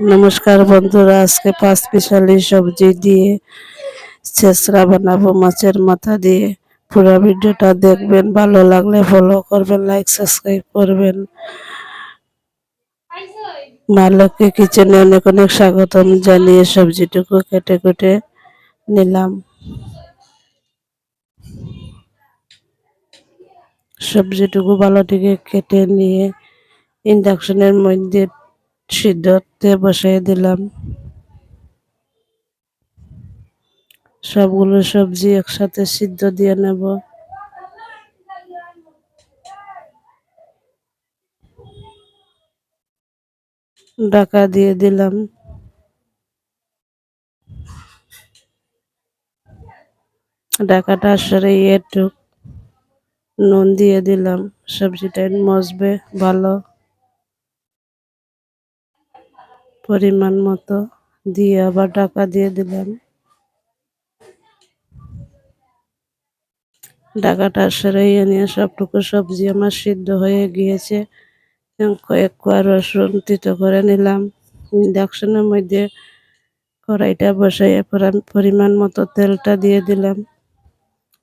নমস্কার বন্ধুরা, আজকে পাঁচ স্পেশালি সবজি দিয়ে, ছেঁচড়া বানাবো মাছের মাথা দিয়ে। পুরো ভিডিওটা দেখবেন, ভালো লাগলে ফলো করবেন লাইক সাবস্ক্রাইব করবেন। মা লক্ষ্মী কিচেনে অনেক অনেক স্বাগতম জানিয়ে সবজিটুকু কেটে কেটে নিলাম। সবজিটুকু ভালো থেকে কেটে নিয়ে ইন্ডাকশনের মধ্যে সিদ্ধতে বসাই দিলাম। সবগুলো সবজি একসাথে সিদ্ধ দিয়ে নেব। ডাকা দিয়ে দিলাম। ঢাকাটা সরিয়ে একটু নুন দিয়ে দিলাম। সবজিটা মজবে, ভালো। পরিমাণ মতো দিয়ে আবার ঢাকা দিয়ে দিলাম। ঢাকাটা সরাইয়ে নিয়ে সবটুকু সবজি আমার সিদ্ধ হয়ে গিয়েছে। কয়েক কোয়া রসুন তিতো করে নিলাম। ইন্ডাকশনের মধ্যে কড়াইটা বসাইয়ে পরিমাণ মতো তেলটা দিয়ে দিলাম।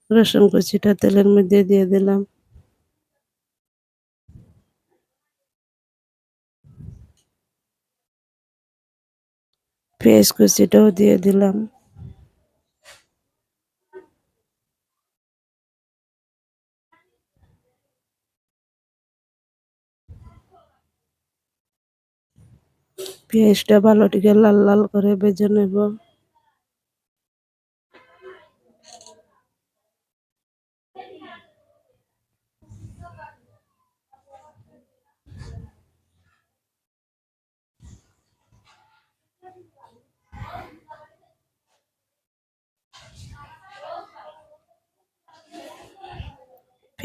রসুন কুচিটা তেলের মধ্যে দিয়ে দিলাম। পেঁয়াজ কুচিটাও দিয়ে দিলাম। পেঁয়াজটা ভালো লাল লাল করে বেজে নেব।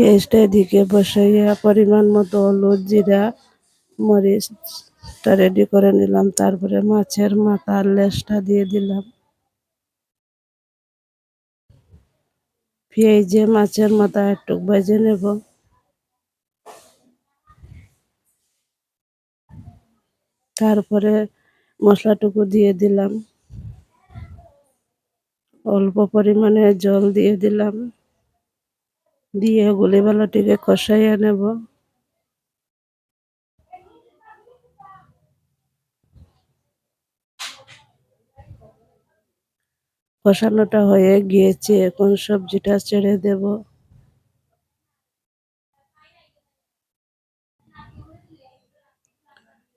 পেঁয়াজটা এদিকে বসাইয়া পরিমাণ মতো হলুদ জিরা মরিচটা রেডি করে নিলাম। তারপরে মাছের মাথা লেসটা দিয়ে দিলাম। পেঁয়াজে মাছের মাথা একটু ভেজে নেব। তারপরে মশলাটুকু দিয়ে দিলাম। অল্প পরিমাণে জল দিয়ে দিলাম। দিয়ে গুলিবালাটিকে কষাইয়া নেব। কষানোটা হয়ে গিয়েছে, এখন সবজিটা ছেড়ে দেব।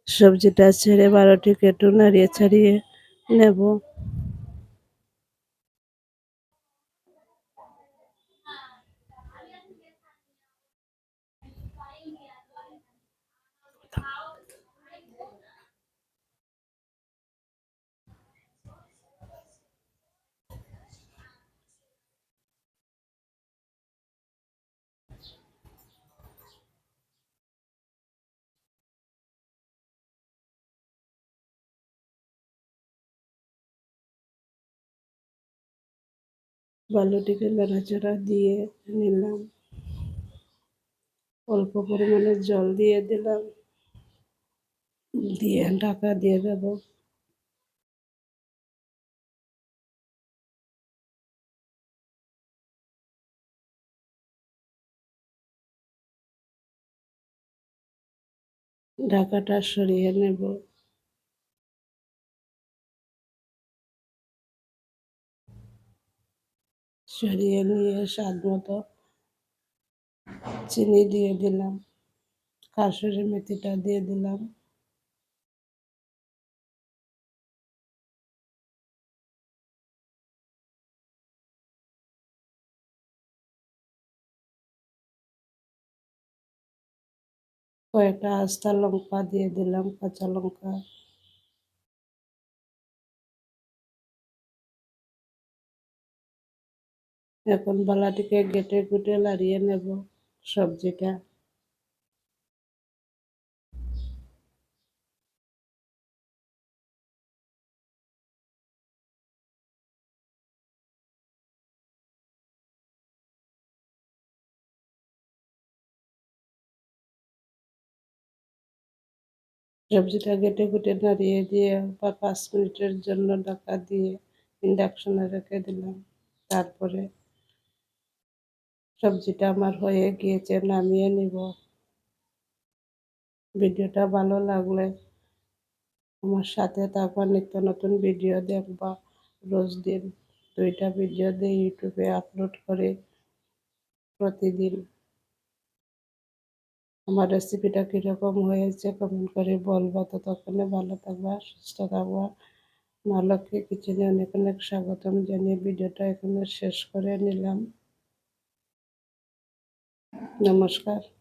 সবজিটা ছেড়ে বারোটি কেটু নাড়িয়ে ছাড়িয়ে নেব। বালুটিকে নাড়াচাড়া দিয়ে নিলাম। অল্প পরিমাণে জল দিয়ে দিলাম। দিয়ে ঢাকা দিয়ে দেব। ঢাকাটা সরিয়ে নেব। সরিয়ে নিয়ে স্বাদ মতো চিনি দিয়ে দিলাম। কাসুরি মেথিটা দিয়ে দিলাম। কয়েকটা আস্তা লঙ্কা দিয়ে দিলাম, কাঁচা লঙ্কা। এখন বালাটিকে গেটে গুটে লাড়িয়ে নেব সবজিটা। সবজিটা কেটে কুটে নাড়িয়ে দিয়ে বা পাঁচ মিনিটের জন্য ঢাকা দিয়ে ইন্ডাকশনে রেখে দিলাম। তারপরে সবজিটা আমার হয়ে গিয়েছে, নামিয়ে নিব। ভিডিওটা ভালো লাগলে আমার সাথে তারপর নিত্য নতুন ভিডিও দেখবা। রোজ দিন দুইটা ভিডিও দিয়ে ইউটিউবে আপলোড করে প্রতিদিন। আমার রেসিপিটা কীরকম হয়েছে কমেন্ট করে বলবা। ততক্ষণে ভালো থাকবা, সুস্থ থাকবা। মা লক্ষ্মী কিচেনে অনেক অনেক স্বাগতম জানিয়ে ভিডিওটা এখানে শেষ করে নিলাম। নমস্কার